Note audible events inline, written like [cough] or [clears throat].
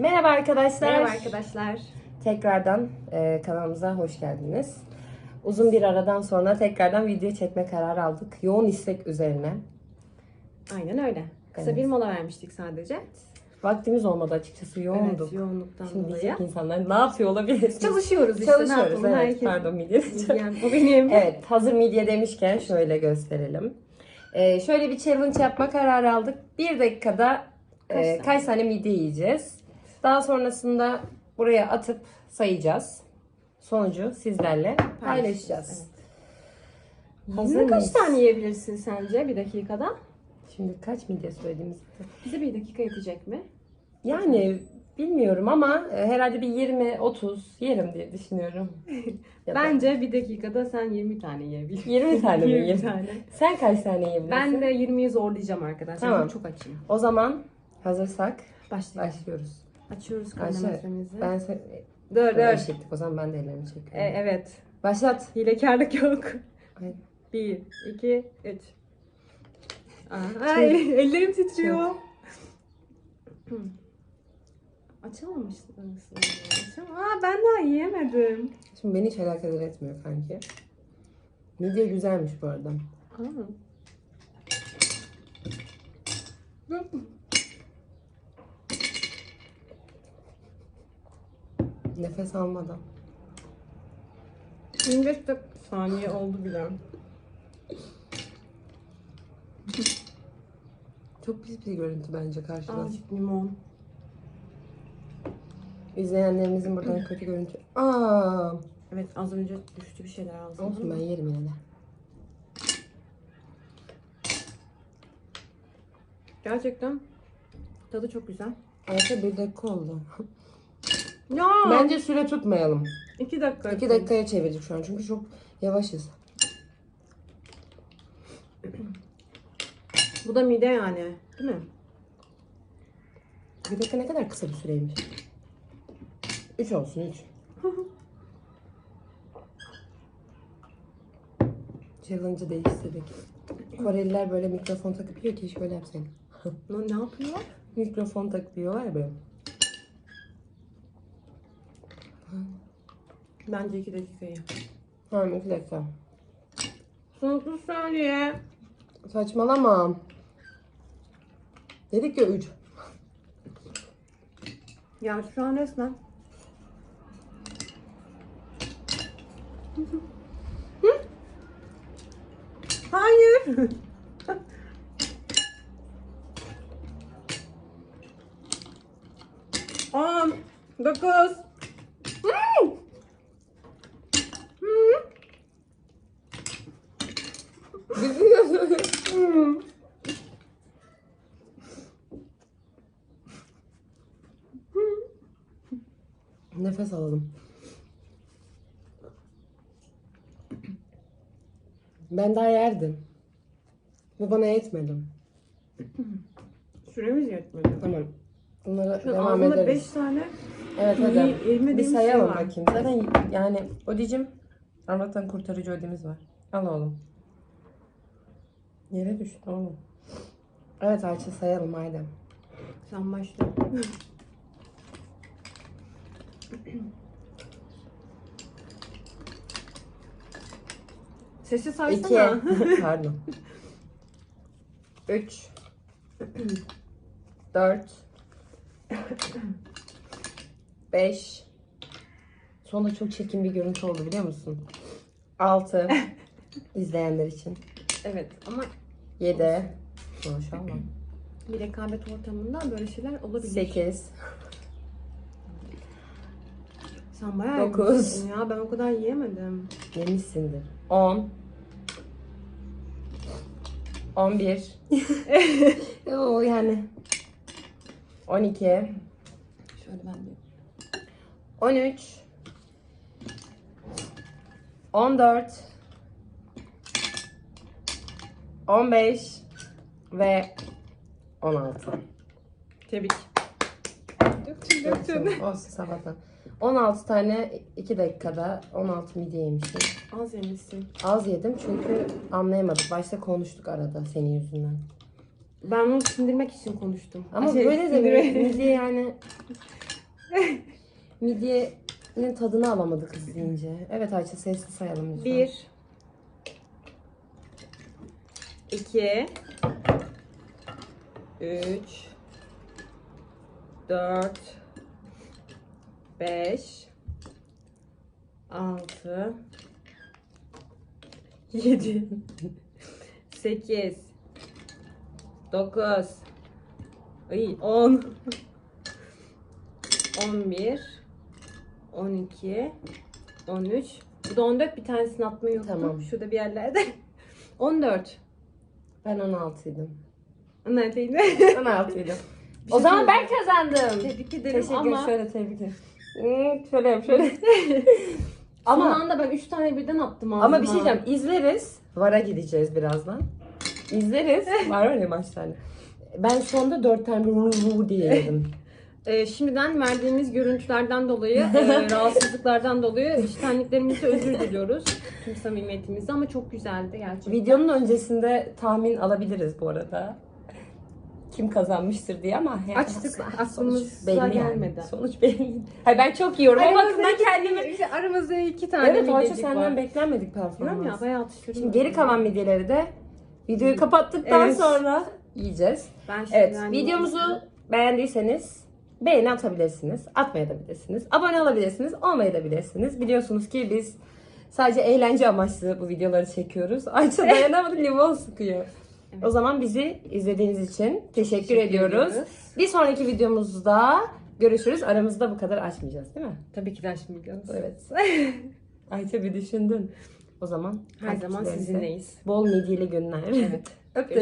Merhaba arkadaşlar. Merhaba arkadaşlar. Tekrardan e, kanalımıza hoş geldiniz. Uzun bir aradan sonra tekrardan video çekme kararı aldık. Yoğun istek üzerine. Aynen öyle. Kısa Evet. bir mola vermiştik sadece. Vaktimiz olmadı açıkçası. Yoğunduk. Evet, yoğunluktan Şimdi dolayı. diyecek insanlar ne yapıyor olabilir? Çalışıyoruz işte. ne Çalışıyoruz. yapalım? Evet, Herkes pardon midye. [laughs] Yani o benim. evet hazır midye demişken şöyle gösterelim. E, şöyle bir challenge yapma kararı aldık. Bir dakikada e, Kaç kaç, tane midye yiyeceğiz. Daha sonrasında buraya atıp sayacağız. Sonucu sizlerle paylaşacağız. Hazır Yine kaç mıyız? tane yiyebilirsin sence bir dakikada? Şimdi kaç midye söylediğimizi. Bize bir dakika yetecek mi? Yani bilmiyorum ama e, herhalde bir 20-30 yerim diye düşünüyorum. [laughs] Ya da Bence bir dakikada sen 20 tane yiyebilirsin. 20 tane mi [laughs] 20 yiyeyim? tane. Sen kaç tane yiyebilirsin? Ben de 20'yi zorlayacağım arkadaşlar. Tamam. Çok açım. O zaman hazırsak Başlayalım. başlıyoruz. Açıyoruz Ayşe, kronometremizi. Ben sen... Dur Dur. dur. Eşitlik o zaman ben de ellerimi çekiyorum. E, evet. Başlat. Hilekarlık yok. Ay. 1, 2, 3. Ay, ellerim titriyor. [clears throat] Açamamışsın. Açam Aa ben daha yiyemedim. Şimdi beni hiç alakadar etmiyor kanki. Midye güzelmiş bu arada. Aa. Nefes almadan. 25 dak- saniye oldu bile. Çok pis bir görüntü bence karşıda. Azıcık limon. İzleyenlerimizin buradan [clears throat] kötü görüntü. Aa, Evet az önce düştü bir şeyler ağzıma. olsun ben yerim yine de. Gerçekten tadı çok güzel. Ayşe bir dakika [laughs] oldu. Ya Bence süre tutmayalım. 2 dakika. İki dakikaya çevirdik şu an çünkü çok yavaşız. [clears throat] Bu da mide yani. Değil mi? Bir dakika ne kadar kısa bir süreymiş. Üç olsun üç. [laughs] Challenge'ı değiştirdik. Koreliler böyle mikrofon takıp yiyor ki hiç böyle yapsaydım. Ne, ne yapıyor? [laughs] Mikrofon takıyorlar ya böyle. Bence 2 dakikayı. Tamam iki dakika. Son 30 saniye. Saçmalama. Dedik ya üç. Ya şu an resmen. Hayır. [laughs] On, dokuz. Hmm. Nefes alalım. Ben daha yerdim. Bu bana yetmedi. Süremiz yetmedi. Tamam. Bunlara Şu devam ederiz. 5 tane Evet hadi. Bir şey sayalım var. bakayım. Zaten yani Odicim Allah'tan kurtarıcı ödemiz var. Al oğlum. Yere düştü oğlum. Evet Ayça sayalım haydi. Sen başla. Sesi İki. saysana. [laughs] Pardon. Üç. Dört. Beş. Sonunda çok çirkin bir görüntü oldu biliyor musun? Altı. [laughs] izleyenler için. evet ama Yedi. Maşallah. bir rekabet ortamında böyle şeyler olabilir. Sekiz. Sen bayağı Dokuz. yemişsin ya ben o kadar yiyemedim. Yemişsindir. 10 11 O yani 12 Şöyle ben de. 13 14 15 ve 16 Tebrik. Döktün Döktüm. Olsun sabahtan. 16 tane 2 dakikada 16 midye yemişim. Az yemişsin. Az yedim çünkü anlayamadık. Başta konuştuk arada senin yüzünden. Ben onu sindirmek için konuştum. Ama Şey, böyle de sindirmek- midye yani [laughs] Midyenin tadını alamadık izleyince. Evet Ayça sesli sayalım lütfen. 1 2 3 4 5 6 7 8 9 Ay 10 11 12 13 Bu da 14 bir tanesini atmayı unuttum. Tamam. Şurada bir yerlerde. [laughs] 14. Ben 16'ydım. Neredeydi? 16'ydım. o zaman ben kazandım. Tebrik ederim Teşekkür ama Şöyle tebrik ederim. Hmm, şöyle yap şöyle. [laughs] ama son anda ben 3 tane birden attım ağzıma. ama bir şey diyeceğim. İzleriz. Vara gideceğiz birazdan. İzleriz. [laughs] Var ya maç tane. Ben sonda 4 tane ru ru diye yedim. Ee, şimdiden verdiğimiz görüntülerden dolayı, e, [laughs] rahatsızlıklardan dolayı iştenliklerimizi özür diliyoruz. Tüm samimiyetimizle ama çok güzeldi gerçekten. Videonun öncesinde tahmin alabiliriz bu arada. Kim kazanmıştır diye ama yani Açtık, sonuç aklımıza belli yani. gelmedi. Sonuç belli. Hayır ben çok yiyorum ama bakımdan kendimi... İşte aramızda iki tane Evet midyecik senden var. beklenmedik performans. ya bayağı atıştırdım. Şimdi geri kalan midyeleri de videoyu kapattıktan Evet. sonra yiyeceğiz. Ben Evet videomuzu beğendiyseniz beğeni atabilirsiniz. Atmayabilirsiniz. Abone olabilirsiniz. Olmayabilirsiniz. Biliyorsunuz ki biz sadece eğlence amaçlı bu videoları çekiyoruz. Ayça dayanamadı limon sıkıyor. Evet. O zaman bizi izlediğiniz için teşekkür, Teşekkür ediyoruz. ediyoruz. Bir sonraki videomuzda görüşürüz. Aramızda bu kadar açmayacağız değil mi? Tabii ki de açmayacağız. Evet. [laughs] Ayça bir düşündün. O zaman Her zaman sizinleyiz. Bol midyeli günler. Evet. [laughs] Öptük.